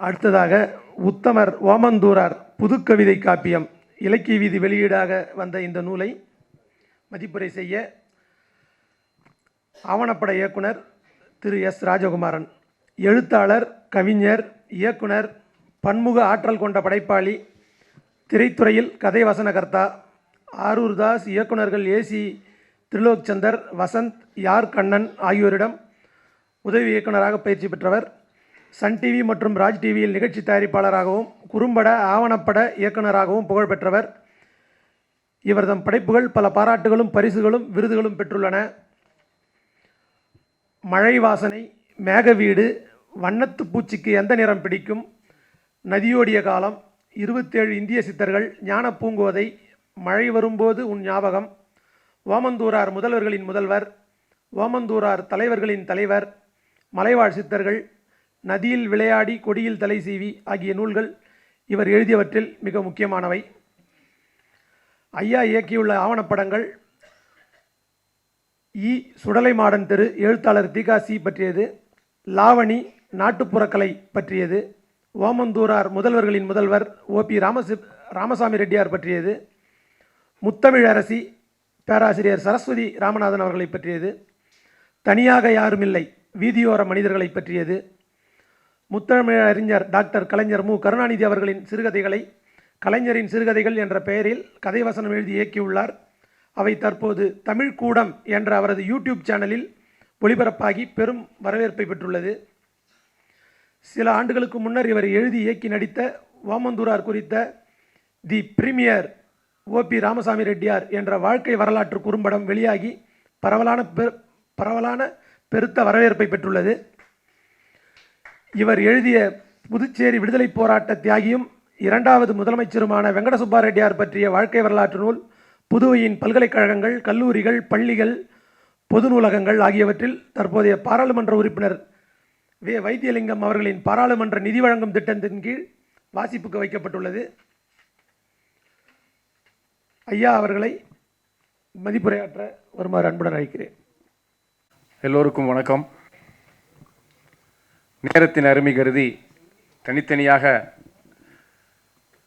அடுத்ததாக உத்தமர் ஓமந்தூரார் புதுக்கவிதை காப்பியம் இலக்கிய வீதி வெளியீடாக வந்த இந்த நூலை மதிப்புரை செய்ய ஆவணப்பட இயக்குனர் திரு எஸ். ராஜகுமாரன் எழுத்தாளர் கவிஞர் இயக்குனர் பன்முக ஆற்றல் கொண்ட படைப்பாளி திரைத்துறையில் கதை வசனகர்த்தா ஆரூர் தாஸ் இயக்குனர்கள் ஏசி திரிலோக் சந்தர் வசந்த் யார் கண்ணன் ஆகியோரிடம் உதவி இயக்குனராக பயிற்சி பெற்றவர் சன் டிவி மற்றும் ராஜ் டிவியில் நிகழ்ச்சி தயாரிப்பாளராகவும் குறும்பட ஆவணப்பட இயக்குனராகவும் புகழ் பெற்றவர். இவர்தம் படைப்புகள் பல பாராட்டுகளும் பரிசுகளும் விருதுகளும் பெற்றுள்ளன. மழை வாசனை மேக வீடு வண்ணத்து பூச்சிக்கு எந்த நிறம் பிடிக்கும்? நதியோடிய காலம் இருபத்தேழு இந்திய சித்தர்கள் ஞான பூங்கோதை மழை வரும்போது உன் ஞாபகம். ஓமந்தூரார் முதல்வர்களின் முதல்வர் ஓமந்தூரார் தலைவர்களின் தலைவர் மலைவாழ் சித்தர்கள் நதியில் விளையாடி கொடியில் தலை சீவி ஆகிய நூல்கள் இவர் எழுதியவற்றில் மிக முக்கியமானவை. ஐயா இயக்கியுள்ள ஆவணப்படங்கள் இ. சுடலை மாடன் தெரு எழுத்தாளர் திகாசி பற்றியது லாவணி நாட்டுப்புறக்கலை பற்றியது ஓமந்தூரார் முதல்வர்களின் முதல்வர் ஓபி ராமசி ராமசாமி ரெட்டியார் பற்றியது முத்தமிழ் அரசி பேராசிரியர் சரஸ்வதி ராமநாதன் அவர்களை பற்றியது தனியாக யாருமில்லை வீதியோர மனிதர்களை பற்றியது முத்தமிழ் அறிஞர் டாக்டர் கலைஞர் மு. கருணாநிதி அவர்களின் சிறுகதைகளை கலைஞரின் சிறுகதைகள் என்ற பெயரில் கதை வசனம் எழுதி இயக்கியுள்ளார். அவை தற்போது தமிழ் கூடம் என்ற அவரது யூடியூப் சேனலில் ஒளிபரப்பாகி பெரும் வரவேற்பை பெற்றுள்ளது. சில ஆண்டுகளுக்கு முன்னர் இவர் எழுதி இயக்கி நடித்த ஓமந்தூரார் குறித்த the premier O P Ramasamy Reddiyar என்ற வாழ்க்கை வரலாற்று குறும்படம் வெளியாகி பரவலான பெ பரவலான பெருத்த வரவேற்பை பெற்றுள்ளது. இவர் எழுதிய புதுச்சேரி விடுதலை போராட்ட தியாகியும் இரண்டாவது முதலமைச்சருமான வெங்கட சுப்பா ரெட்டியார் பற்றிய வாழ்க்கை வரலாற்று நூல் புதுவையின் பல்கலைக்கழகங்கள் கல்லூரிகள் பள்ளிகள் பொது நூலகங்கள் ஆகியவற்றில் தற்போதைய பாராளுமன்ற உறுப்பினர் வே. வைத்தியலிங்கம் அவர்களின் பாராளுமன்ற நிதி வழங்கும் திட்டத்தின் கீழ் வாசிப்புக்கு வைக்கப்பட்டுள்ளது. ஐயா அவர்களை மதிப்புரையாற்ற வருமாறு அன்புடன் அழைக்கிறேன். எல்லோருக்கும் வணக்கம். நேரத்தின் அருமை கருதி தனித்தனியாக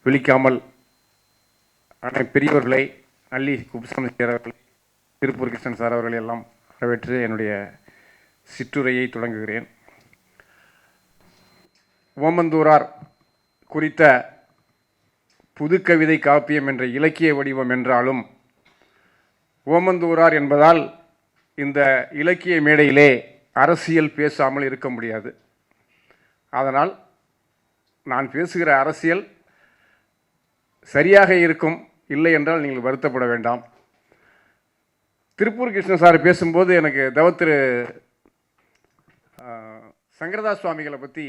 விழிக்காமல் அனை பெரியவர்களை அள்ளி குப்சாமி அவர்களை திருப்பூர் கிருஷ்ணன் சார் அவர்களை எல்லாம் வரவேற்று என்னுடைய சிற்றுரையை தொடங்குகிறேன். ஓமந்தூரார் குறித்த புதுக்கவிதை காப்பியம் என்ற இலக்கிய வடிவம் என்றாலும் ஓமந்தூரார் என்பதால் இந்த இலக்கிய மேடையிலே அரசியல் பேசாமல் இருக்க முடியாது. அதனால் நான் பேசுகிற அரசியல் சரியாக இருக்கும் இல்லை என்றால் நீங்கள் வருத்தப்பட வேண்டாம். திருப்பூர் கிருஷ்ண சார் பேசும்போது எனக்கு தவத்திரு சங்கரதாஸ் சுவாமிகளை பற்றி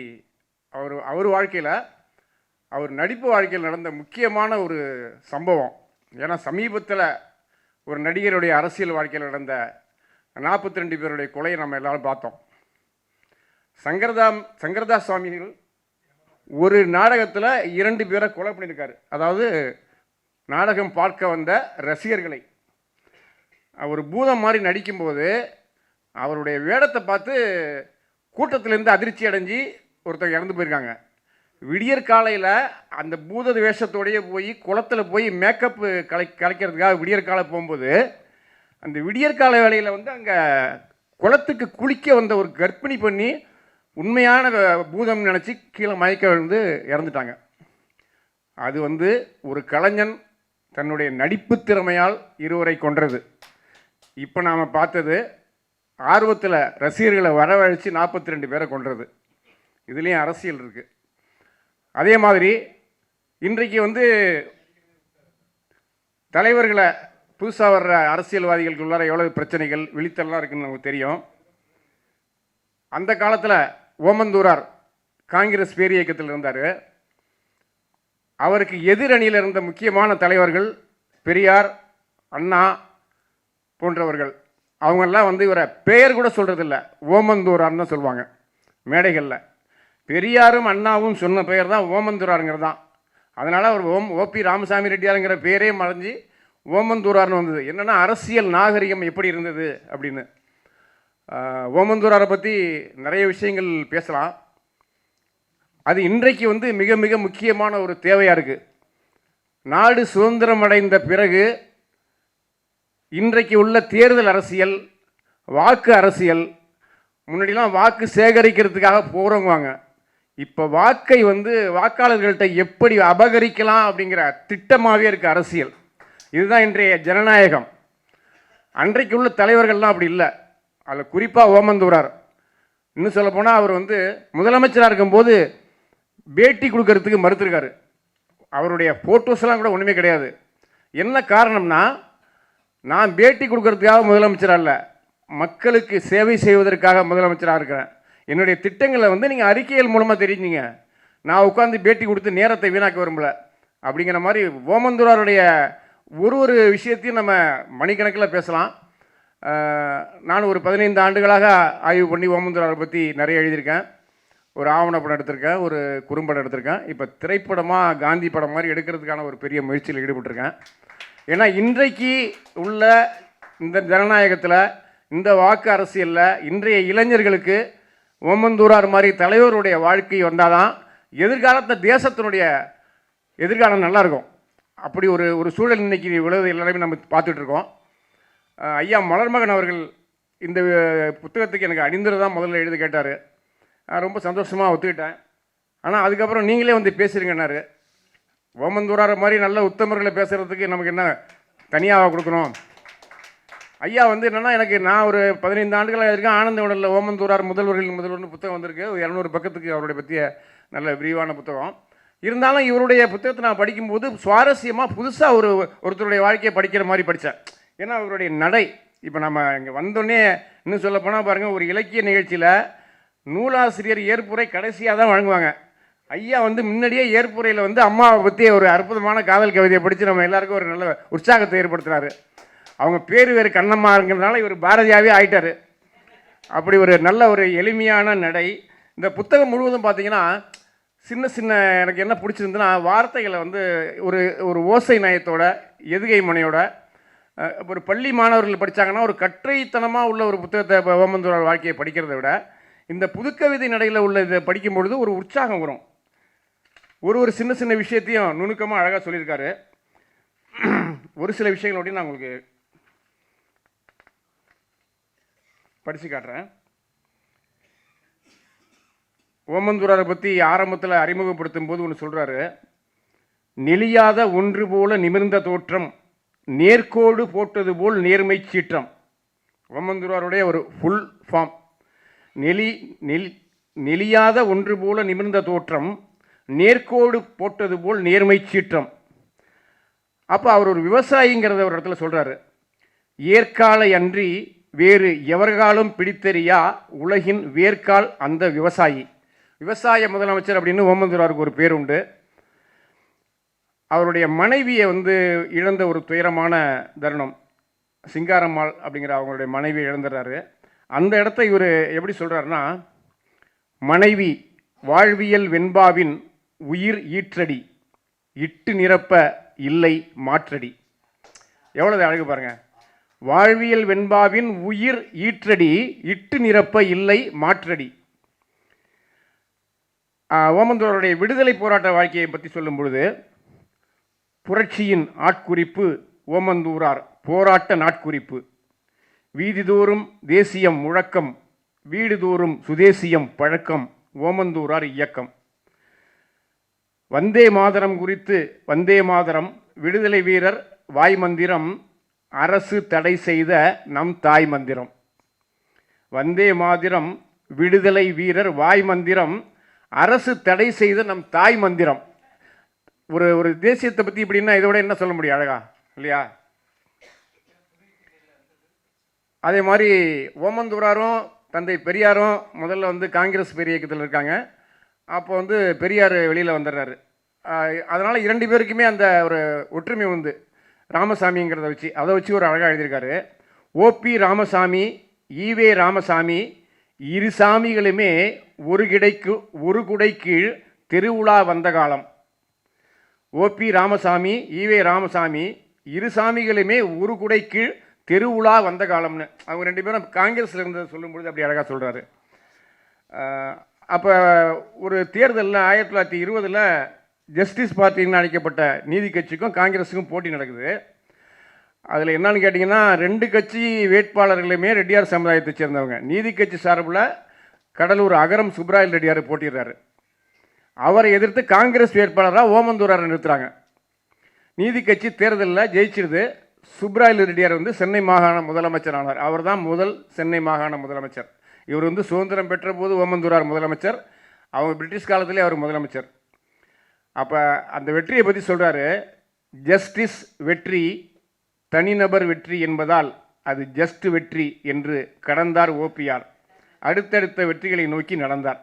அவர் அவர் வாழ்க்கையில் அவர் நடிப்பு வாழ்க்கையில் நடந்த முக்கியமான ஒரு சம்பவம். ஏன்னா சமீபத்தில் ஒரு நடிகருடைய அரசியல் வாழ்க்கையில் நடந்த நாற்பத்தி ரெண்டு பேருடைய கொலையை நம்ம எல்லாரும் பார்த்தோம். சங்கரதாம் சங்கரதாஸ் சுவாமிகள் ஒரு நாடகத்தில் இரண்டு பேரை கொலை பண்ணியிருக்காரு. அதாவது நாடகம் பார்க்க வந்த ரசிகர்களை. அவர் பூதம் மாதிரி நடிக்கும்போது அவருடைய வேடத்தை பார்த்து கூட்டத்திலேருந்து அதிர்ச்சி அடைஞ்சு ஒருத்தர் இறந்து போயிருக்காங்க. விடியற் காலையில் அந்த பூத வேஷத்தோடையே போய் குளத்தில் போய் மேக்கப்பு கலை கலைக்கிறதுக்காக விடியற் காலை போகும்போது அந்த விடியற்கால வேலையில் வந்து அங்கே குளத்துக்கு குளிக்க வந்த ஒரு கர்ப்பிணி பண்ணி உண்மையான பூதம் நினச்சி கீழே மயக்க விழுந்து இறந்துட்டாங்க. அது வந்து ஒரு கலைஞன் தன்னுடைய நடிப்பு திறமையால் இருவரை கொன்றது. இப்போ நாம் பார்த்தது ஆர்வத்தில் ரசிகர்களை வரவழைச்சு நாற்பத்தி ரெண்டு பேரை கொன்றது. இதுலேயும் அரசியல் இருக்குது அதே மாதிரி இன்றைக்கு வந்து தலைவர்களை புதுசாக வர்ற அரசியல்வாதிகளுக்கு உள்ளார எவ்வளவு பிரச்சனைகள் விழித்தல்லாம் இருக்குன்னு நமக்கு தெரியும். அந்த காலத்தில் ஓமந்தூரார் காங்கிரஸ் பேர் இயக்கத்தில் இருந்தார். அவருக்கு எதிரணியில் இருந்த முக்கியமான தலைவர்கள் பெரியார் அண்ணா போன்றவர்கள். அவங்கெல்லாம் வந்து இவரை பெயர் கூட சொல்கிறதில்ல ஓமந்தூரார்னு தான் சொல்லுவாங்க மேடைகளில். பெரியாரும் அண்ணாவும் சொன்ன பெயர் தான் ஓமந்தூராருங்கிறது தான். அதனால் அவர் ஓம் ஓபி ராமசாமி ரெட்டியாருங்கிற பேரே மறைஞ்சு ஓமந்தூரார்னு வந்தது. என்னென்னா அரசியல் நாகரிகம் எப்படி இருந்தது அப்படின்னு. ஓமந்தூராரை பற்றி நிறைய விஷயங்கள் பேசலாம். அது இன்றைக்கு வந்து மிக மிக முக்கியமான ஒரு தேவையாக இருக்குது நாடு சுதந்திரம் அடைந்த பிறகு இன்றைக்கு உள்ள தேர்தல் அரசியல் வாக்கு அரசியல் முன்னாடிலாம் வாக்கு சேகரிக்கிறதுக்காக போகிறவங்க இப்போ வாக்கை வந்து வாக்காளர்கள்ட்ட எப்படி அபகரிக்கலாம் அப்படிங்கிற திட்டமாகவே இருக்குது அரசியல். இதுதான் இன்றைய ஜனநாயகம். அன்றைக்கு உள்ள தலைவர்கள்லாம் அப்படி இல்லை. அதில் குறிப்பாக ஓமந்தூரார் இன்னும் சொல்லப்போனால் அவர் வந்து முதலமைச்சராக இருக்கும்போது பேட்டி கொடுக்கறதுக்கு மறுத்துருக்காரு. அவருடைய ஃபோட்டோஸ்லாம் கூட ஒன்றுமே கிடையாது. என்ன காரணம்னா நான் பேட்டி கொடுக்கறதுக்காக முதலமைச்சராக இல்லை மக்களுக்கு சேவை செய்வதற்காக முதலமைச்சராக இருக்கிறேன். என்னுடைய திட்டங்களை வந்து நீங்கள் அறிக்கைகள் மூலமாக தெரிஞ்சிங்க. நான் உட்காந்து பேட்டி கொடுத்து நேரத்தை வீணாக்க விரும்பல. அப்படிங்கிற மாதிரி ஓமந்தூராருடைய ஒரு ஒரு விஷயத்தையும் நம்ம மணிக்கணக்கில் பேசலாம். நான் ஒரு பதினைந்து ஆண்டுகளாக ஆய்வு பண்ணி ஓமந்தூராரை பற்றி நிறைய எழுதியிருக்கேன். ஒரு ஆவணப்படம் எடுத்திருக்கேன் ஒரு குறும்படம் எடுத்திருக்கேன். இப்போ திரைப்படமாக காந்தி படம் மாதிரி எடுக்கிறதுக்கான ஒரு பெரிய முயற்சியில் ஈடுபட்டிருக்கேன். ஏன்னா இன்றைக்கு உள்ள இந்த ஜனநாயகத்தில் இந்த வாக்கு அரசியலில் இன்றைய இளைஞர்களுக்கு ஓமந்தூரார் மாதிரி தலைவருடைய வாழ்க்கை வந்தால் தான் எதிர்காலத்தில் தேசத்தினுடைய எதிர்காலம் நல்லாயிருக்கும் அப்படி ஒரு ஒரு சூழல் இன்றைக்கி உலக எல்லாருமே நம்ம பார்த்துட்ருக்கோம் ஐயா மலர்மகன் அவர்கள் இந்த புத்தகத்துக்கு எனக்கு அணிந்தது தான் முதல்ல எழுதி கேட்டார். நான் ரொம்ப சந்தோஷமாக ஒத்துக்கிட்டேன். ஆனால் அதுக்கப்புறம் நீங்களே வந்து பேசுகிறீங்கன்னாரு ஓமந்தூரார மாதிரி நல்ல உத்தமர்களை பேசுகிறதுக்கு நமக்கு என்ன தனியாக கொடுக்கணும்? ஐயா வந்து என்னென்னா எனக்கு நான் ஒரு பதினைந்து ஆண்டுகளாக இருக்கேன். ஆனந்த உடலில் ஓமந்தூரார் முதல்வர்கள் முதல்வர்னு புத்தகம் வந்திருக்கு. ஒரு இரநூறு பக்கத்துக்கு அவருடைய பற்றிய நல்ல விரிவான புத்தகம். இருந்தாலும் இவருடைய புத்தகத்தை நான் படிக்கும்போது சுவாரஸ்யமாக புதுசாக ஒரு ஒருத்தருடைய வாழ்க்கையை படிக்கிற மாதிரி படித்தேன் ஏன்னா அவருடைய நடை இப்போ நம்ம இங்கே வந்தோடனே இன்னும் சொல்ல போனால் பாருங்கள் ஒரு இலக்கிய நிகழ்ச்சியில் நூலாசிரியர் ஏற்புரை கடைசியாக தான் வழங்குவாங்க. ஐயா வந்து முன்னாடியே ஏற்புரையில் வந்து அம்மாவை பற்றி ஒரு அற்புதமான காதல் கவிதையை படித்து நம்ம எல்லாருக்கும் ஒரு நல்ல உற்சாகத்தை ஏற்படுத்துறாரு. அவங்க பேர் வேறு கண்ணம்மா இருக்கிறதுனால இவர் பாரதியாகவே ஆயிட்டார். அப்படி ஒரு நல்ல ஒரு எளிமையான நடை. இந்த புத்தகம் முழுவதும் பார்த்தீங்கன்னா சின்ன சின்ன எனக்கு என்ன பிடிச்சிருந்துன்னா வார்த்தைகளை வந்து ஒரு ஒரு ஓசை நயத்தோட எதுகை முனையோட ஒரு பள்ளி மாணவர்கள் படித்தாங்கன்னா ஒரு கற்றைத்தனமாக உள்ள ஒரு புத்தகத்தை ஓமந்தூரால் ஓமந்தூரார் வாழ்க்கையை படிக்கிறதை விட இந்த புதுக்கவிதை நடையில் உள்ள இதை படிக்கும் பொழுது ஒரு உற்சாகம் வரும். ஒரு ஒரு சின்ன சின்ன விஷயத்தையும் நுணுக்கமாக அழகாக சொல்லியிருக்காரு. ஒரு சில விஷயங்களோடையும் நான் உங்களுக்கு படித்து காட்டுறேன். ஓமந்தூராரை பற்றி ஆரம்பத்தில் அறிமுகப்படுத்தும் போது ஒன்று சொல்கிறாரு நெளியாத ஒன்று போல நிமிர்ந்த தோற்றம். நேர்கோடு போட்டது போல் நேர்மை சீற்றம். ஓமந்தூராருடைய ஒரு ஃபுல் ஃபார்ம் நெலி நெல் நெளியாத ஒன்று போல நிமிர்ந்த தோற்றம் நேர்கோடு போட்டது போல் நேர்மை சீற்றம். அப்போ அவர் ஒரு விவசாயிங்கிறத ஒரு இடத்துல சொல்கிறாரு ஏற்காலை அன்றி வேறு எவர்காலும் பிடித்தெறியா உலகின் வேர்க்கால் அந்த விவசாயி. விவசாய முதலமைச்சர் அப்படின்னு ஓமந்துராருக்கு ஒரு பேர் உண்டு அவருடைய மனைவியை வந்து இழந்த ஒரு துயரமான தருணம். சிங்காரம்மாள் அப்படிங்கிற அவங்களுடைய மனைவியை இழந்துடுறாரு அந்த இடத்த இவர் எப்படி சொல்கிறாருன்னா மனைவி வாழ்வியல் வெண்பாவின் உயிர் ஈற்றடி இட்டு நிரப்ப இல்லை மாற்றடி. எவ்வளவு அழகு பாருங்கள் வாழ்வியல் வெண்பாவின் உயிர் ஈற்றடி இட்டு நிரப்ப இல்லை மாற்றடி. ஓமந்தோருடைய ஓமந்தூருடைய விடுதலை போராட்ட வாழ்க்கையை பற்றி சொல்லும் பொழுது புரட்சியின் ஆட்குறிப்பு ஓமந்தூரார் போராட்ட நாட்குறிப்பு. வீதிதோறும் தேசியம் முழக்கம் வீடுதோறும் சுதேசியம் பழக்கம் ஓமந்தூரார் இயக்கம். வந்தே மாதரம் குறித்து வந்தே மாதரம் விடுதலை வீரர் வாய் மந்திரம் அரசு தடை செய்த நம் தாய் மந்திரம். வந்தே மாதிரம் விடுதலை வீரர் வாய் மந்திரம் அரசு தடை செய்த நம் தாய் மந்திரம். ஒரு ஒரு தேசியத்தை பற்றி இப்படின்னா இதோட என்ன சொல்ல முடியும் அழகா? இல்லையா? அதே மாதிரி ஓமந்தூராரும் தந்தை பெரியாரும் முதல்ல வந்து காங்கிரஸ் பெரிய இயக்கத்தில் இருக்காங்க. அப்போ வந்து பெரியார் வெளியில் வந்துடுறாரு. அதனால் இரண்டு பேருக்குமே அந்த ஒரு ஒற்றுமை உண்டு. ராமசாமிங்கிறத வச்சு அதை வச்சு ஒரு அழகாக எழுதியிருக்காரு. ஓபி ராமசாமி ஈவே ராமசாமி இரு சாமிகளுமே ஒரு கிடைக்கு ஒரு குடை கீழ் திருவிழா வந்த காலம். ஓபி ராமசாமி ஈவே ராமசாமி இரு சாமிகளுமே ஒரு குடை கீழ் தெருவுலா வந்த காலம்னு. அவங்க ரெண்டு பேரும் காங்கிரஸில் இருந்ததை சொல்லும்பொழுது அப்படி அழகாக சொல்கிறாரு அப்போ ஒரு தேர்தலில் ஆயிரத்தி தொள்ளாயிரத்தி இருபதில் ஜஸ்டிஸ் பார்ட்டின்னு அழைக்கப்பட்ட நீதி கட்சிக்கும் காங்கிரஸுக்கும் போட்டி நடக்குது. அதில் என்னன்னு கேட்டிங்கன்னா ரெண்டு கட்சி வேட்பாளர்களுமே ரெட்டியார் சமுதாயத்தை சேர்ந்தவங்க. நீதி கட்சி சார்பில் கடலூர் அகரம் சுப்ராயல் ரெட்டியார் போட்டிடுறாரு அவரை எதிர்த்து காங்கிரஸ் வேட்பாளராக ஓமந்தூராரை நிறுத்துறாங்க. நீதி கட்சி தேர்தலில் ஜெயிச்சிருது. சுப்ராயல் ரெட்டியார் வந்து சென்னை மாகாண முதலமைச்சர் ஆனார் அவர் தான் முதல் சென்னை மாகாண முதலமைச்சர். இவர் வந்து சுதந்திரம் பெற்ற போது ஓமந்தூரார் முதலமைச்சர். அவங்க பிரிட்டிஷ் காலத்திலே அவர் முதலமைச்சர். அப்போ அந்த வெற்றியை பற்றி சொல்கிறாரு ஜஸ்டிஸ் வெற்றி தனிநபர் வெற்றி என்பதால் அது ஜஸ்ட் வெற்றி என்று கடந்தார் ஓபிஆர் அடுத்தடுத்த வெற்றிகளை நோக்கி நடந்தார்.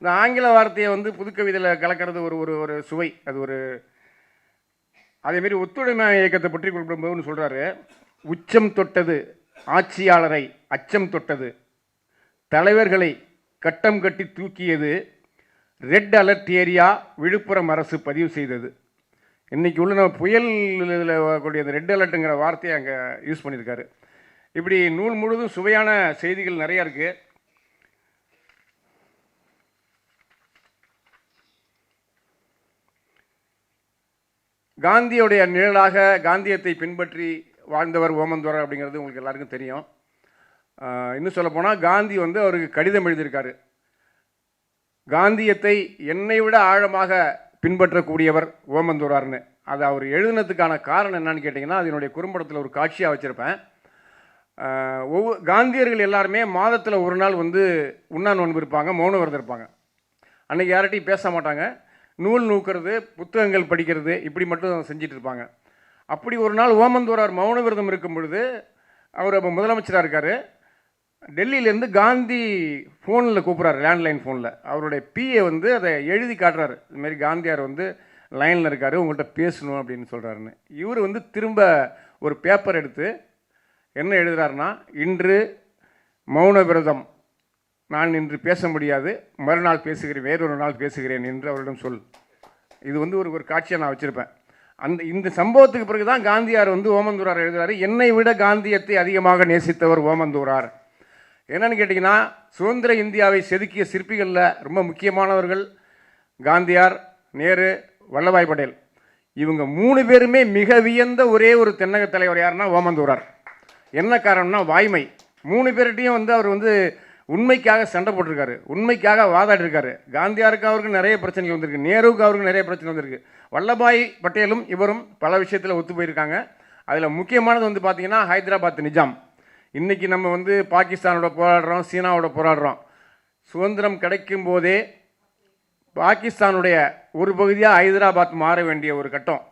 இந்த ஆங்கில வார்த்தையை வந்து புதுக்கவிதையில் கலக்கிறது ஒரு ஒரு ஒரு சுவை. அது ஒரு அதேமாரி ஒத்துழைமை இயக்கத்தை பற்றி குறிப்பிடும்போது சொல்கிறாரு உச்சம் தொட்டது ஆட்சியாளரை அச்சம் தொட்டது தலைவர்களை கட்டம் கட்டி தூக்கியது ரெட் அலர்ட் ஏரியா விழுப்புரம் அரசு பதிவு செய்தது. இன்றைக்கி உள்ள நம்ம புயல் இதில் கூடிய அந்த ரெட் அலர்ட்டுங்கிற வார்த்தையை அங்கே யூஸ் பண்ணியிருக்காரு. இப்படி நூல் முழுதும் சுவையான செய்திகள் நிறையா இருக்குது காந்தியுடைய நிழலாக காந்தியத்தை பின்பற்றி வாழ்ந்தவர் ஓமந்தோரர் அப்படிங்கிறது உங்களுக்கு எல்லாருக்கும் தெரியும். இன்னும் சொல்லப்போனால் காந்தி வந்து அவருக்கு கடிதம் எழுதியிருக்காரு. காந்தியத்தை என்னை விட ஆழமாக பின்பற்றக்கூடியவர் ஓமந்தூரார்னு. அது அவர் எழுதினதுக்கான காரணம் என்னன்னு கேட்டிங்கன்னா அதனுடைய குறும்படத்தில் ஒரு காட்சியாக வச்சுருப்பேன். ஒவ்வொரு காந்தியர்கள் எல்லாருமே மாதத்தில் ஒரு நாள் வந்து உண்ணா நோன்பு இருப்பாங்க மௌன விரதம் இருப்பாங்க. அன்றைக்கி யார்கிட்டையும் பேச மாட்டாங்க. நூல் நூக்கிறது புத்தகங்கள் படிக்கிறது இப்படி மட்டும் செஞ்சுட்டு இருப்பாங்க அப்படி ஒரு நாள் ஓமந்தூரார் மௌன விரதம் இருக்கும் பொழுது அவர் அப்போ முதலமைச்சராக இருக்கார். டெல்லியிலேருந்து காந்தி ஃபோனில் கூப்பிட்றாரு லேண்ட்லைன் ஃபோனில். அவருடைய பிஏ வந்து அதை எழுதி காட்டுறாரு. இதுமாரி காந்தியார் வந்து லைனில் இருக்கார் உங்கள்கிட்ட பேசணும் அப்படின்னு சொல்கிறாருன்னு இவர் வந்து திரும்ப ஒரு பேப்பர் எடுத்து என்ன எழுதுறாருன்னா இன்று மௌன விரதம் நான் இன்று பேச முடியாது. மறுநாள் பேசுகிறேன் வேறொரு நாள் பேசுகிறேன் என்று அவரிடம் சொல். இது வந்து ஒரு ஒரு காட்சியை நான் வச்சுருப்பேன். அந்த இந்த சம்பவத்துக்கு பிறகு தான் காந்தியார் வந்து ஓமந்தூரார் எழுதுகிறார் என்னை விட காந்தியத்தை அதிகமாக நேசித்தவர் ஓமந்தூரார். என்னன்னு கேட்டிங்கன்னா சுதந்திர இந்தியாவை செதுக்கிய சிற்பிகளில் ரொம்ப முக்கியமானவர்கள் காந்தியார் நேரு வல்லபாய் பட்டேல். இவங்க மூணு பேருமே மிக வியந்த ஒரே ஒரு தென்னக தலைவர் யாருன்னா ஓமந்தூரார். என்ன காரணம்னா வாய்மை. மூணு பேர்கிட்டையும் வந்து அவர் வந்து உண்மைக்காக சண்டை போட்டிருக்காரு. உண்மைக்காக வாதாடிருக்காரு. காந்தியாருக்கு அவருக்கு நிறைய பிரச்சனைகள் வந்திருக்கு. நேருவுக்கு அவருக்கு நிறைய பிரச்சனை வந்திருக்கு. வல்லபாய் பட்டேலும் இவரும் பல விஷயத்தில் ஒத்து போயிருக்காங்க. அதில் முக்கியமானது வந்து பார்த்திங்கன்னா ஹைதராபாத் நிஜாம். இன்றைக்கி நம்ம வந்து பாகிஸ்தானோட போராடுறோம் சீனாவோட போராடுறோம். சுதந்திரம் கிடைக்கும் போதே பாகிஸ்தானுடைய ஒரு பகுதியாக ஹைதராபாத் மாற வேண்டிய ஒரு கட்டம்.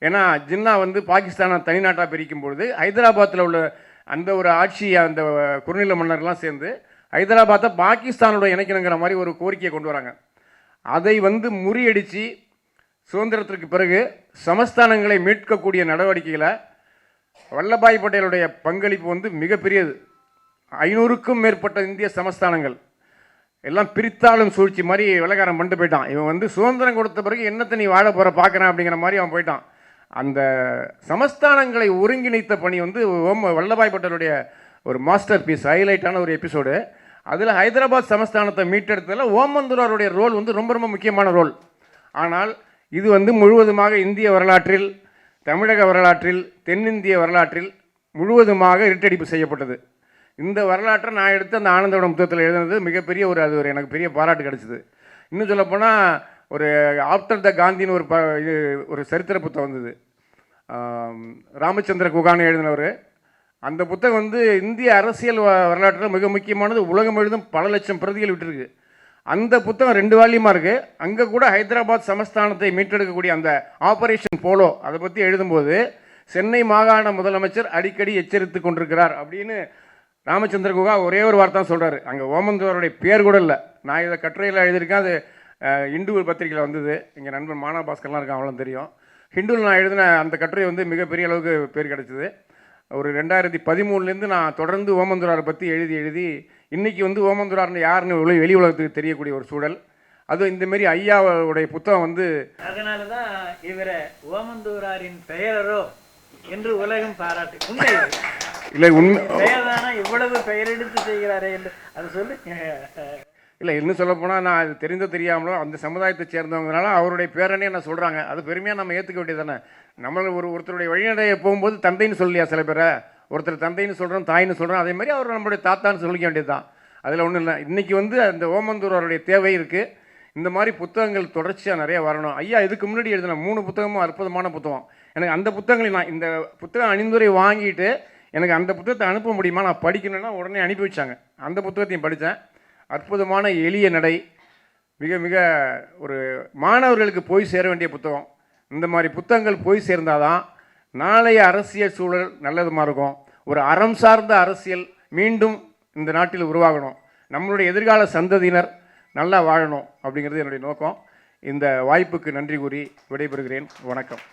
ஏன்னா ஜின்னா வந்து பாகிஸ்தானை தனிநாட்டாக பிரிக்கும் பொழுது ஹைதராபாத்தில் உள்ள அந்த ஒரு ஆட்சி அந்த குறுநில மன்னர்லாம் சேர்ந்து ஹைதராபாத்தை பாகிஸ்தானோட இணைக்கணுங்கிற மாதிரி ஒரு கோரிக்கையை கொண்டு வராங்க. அதை வந்து முறியடித்து சுதந்திரத்திற்கு பிறகு சமஸ்தானங்களை மீட்கக்கூடிய நடவடிக்கைகளை வல்லபாய் பட்டேலுடைய பங்களிப்பு வந்து மிகப்பெரியது. ஐநூறுக்கும் மேற்பட்ட இந்திய சமஸ்தானங்கள் எல்லாம் பிரித்தாளும் சூழ்ச்சி மாதிரி விலகாரம் பண்ணிட்டு போயிட்டான். இவன் வந்து சுதந்திரம் கொடுத்த பிறகு என்னத்தை நீ வாழ போகிற பார்க்குறேன் அப்படிங்கிற மாதிரி அவன் போயிட்டான். அந்த சமஸ்தானங்களை ஒருங்கிணைத்த பணி வந்து ஓம் வல்லபாய் பட்டருடைய ஒரு மாஸ்டர் பீஸ் ஹைலைட்டான ஒரு எபிசோடு அதில் ஹைதராபாத் சமஸ்தானத்தை மீட்டெடுத்ததில் ஓமந்துராருடைய ரோல் வந்து ரொம்ப ரொம்ப முக்கியமான ரோல் ஆனால் இது வந்து முழுவதுமாக இந்திய வரலாற்றில் தமிழக வரலாற்றில் தென்னிந்திய வரலாற்றில் முழுவதுமாக இரட்டடிப்பு செய்யப்பட்டது. இந்த வரலாற்றை நான் எடுத்து அந்த ஆனந்தோட புத்தகத்தில் எழுதுனது மிகப்பெரிய ஒரு அது ஒரு எனக்கு பெரிய பாராட்டு கிடைச்சிது. இன்னும் சொல்லப்போனால் ஒரு ஆஃப்டர் த காந்தின்னு ஒரு ப இது ஒரு சரித்திர புத்தகம் வந்தது. ராமச்சந்திர குகான் எழுதினவர். அந்த புத்தகம் வந்து இந்திய அரசியல் வ- வரலாற்றில் மிக முக்கியமானது. உலகம் எழுதும் பல லட்சம் பிரதிகள் விட்டுருக்கு. அந்த புத்தகம் ரெண்டு வால்யூமாக இருக்குது அங்கே கூட ஹைதராபாத் சமஸ்தானத்தை மீட்டெடுக்கக்கூடிய அந்த ஆபரேஷன் போலோ அதை பற்றி எழுதும்போது சென்னை மாகாண முதலமைச்சர் அடிக்கடி எச்சரித்து கொண்டிருக்கிறார் அப்படின்னு ராமச்சந்திர குகா ஒரே ஒரு வார்த்தை சொல்கிறார் அங்கே ஓமந்தோருடைய பேர் கூட இல்லை. நான் இதை கட்டுரையில் எழுதியிருக்கேன். அது இந்து பத்திரிகையில் வந்தது. எங்கள் நண்பன் மானா பாஸ்கர்லாம் இருக்கான் அவ்வளோ தெரியும். ஹிந்துவில் நான் எழுதின அந்த கட்டுரை வந்து மிகப்பெரிய அளவுக்கு பேர் கிடைச்சது. ஒரு ரெண்டாயிரத்தி பதிமூணுலேருந்து நான் தொடர்ந்து ஓமந்துராரை பற்றி எழுதி எழுதி இன்னைக்கு வந்து ஓமந்துரார்னு யாருன்னு வெளி வெளி உலகத்துக்கு தெரியக்கூடிய ஒரு சூழல். அதுவும் இந்தமாரி ஐயாவுடைய புத்தகம் வந்து அதனால தான் இவரை ஓமந்தூராரின் பெயரரோ என்று உலகம் பாராட்டு. உண்மை. இல்லை உண்மை பெயர்தானா இவ்வளவு பெயரெடுத்து செய்கிறாரே என்று அதை சொல்லு. இல்லை இன்னும் சொல்லப்போனால் நான் அது தெரிந்தோ தெரியாமலோ அந்த சமுதாயத்தை சேர்ந்தவங்கனால அவருடைய பேரனே என்ன சொல்கிறாங்க அது பெருமையாக நம்ம ஏற்றுக்க வேண்டியது தானே நம்மள ஒரு ஒருத்தருடைய வழிநடைய போகும்போது தந்தைன்னு சொல்லியா சில பேரை? ஒருத்தர் தந்தைன்னு சொல்கிறோம் தாயின்னு சொல்கிறோம் அதே மாதிரி அவர் நம்மளுடைய தாத்தான்னு சொல்லிக்க வேண்டியது தான் அதில் ஒன்றும் இல்லை. இன்றைக்கி வந்து அந்த ஓமந்தூர் அவருடைய தேவை இருக்குது இந்த மாதிரி புத்தகங்கள் தொடர்ச்சியாக நிறைய வரணும். ஐயா இதுக்கு முன்னாடி எழுதின மூணு புத்தகமும் அற்புதமான புத்தகம். எனக்கு அந்த புத்தகங்களை நான் இந்த புத்தகம் அணிந்துரை வாங்கிட்டு எனக்கு அந்த புத்தகத்தை அனுப்ப முடியுமா? நான் படிக்கணும்னா உடனே அனுப்பி வச்சாங்க. அந்த புத்தகத்தையும் படித்தேன். அற்புதமான எளிய நடை மிக மிக ஒரு மாணவர்களுக்கு போய் சேர வேண்டிய புத்தகம். இந்த மாதிரி புத்தகங்கள் போய் சேர்ந்தாதான் நாளைய அரசியல் சூழல் நல்லதுமாக இருக்கும். ஒரு அறம் சார்ந்த அரசியல் மீண்டும் இந்த நாட்டில் உருவாகணும். நம்மளுடைய எதிர்கால சந்ததியினர் நல்லா வாழணும் அப்படிங்கிறது என்னுடைய நோக்கம். இந்த வாய்ப்புக்கு நன்றி கூறி விடைபெறுகிறேன். வணக்கம்.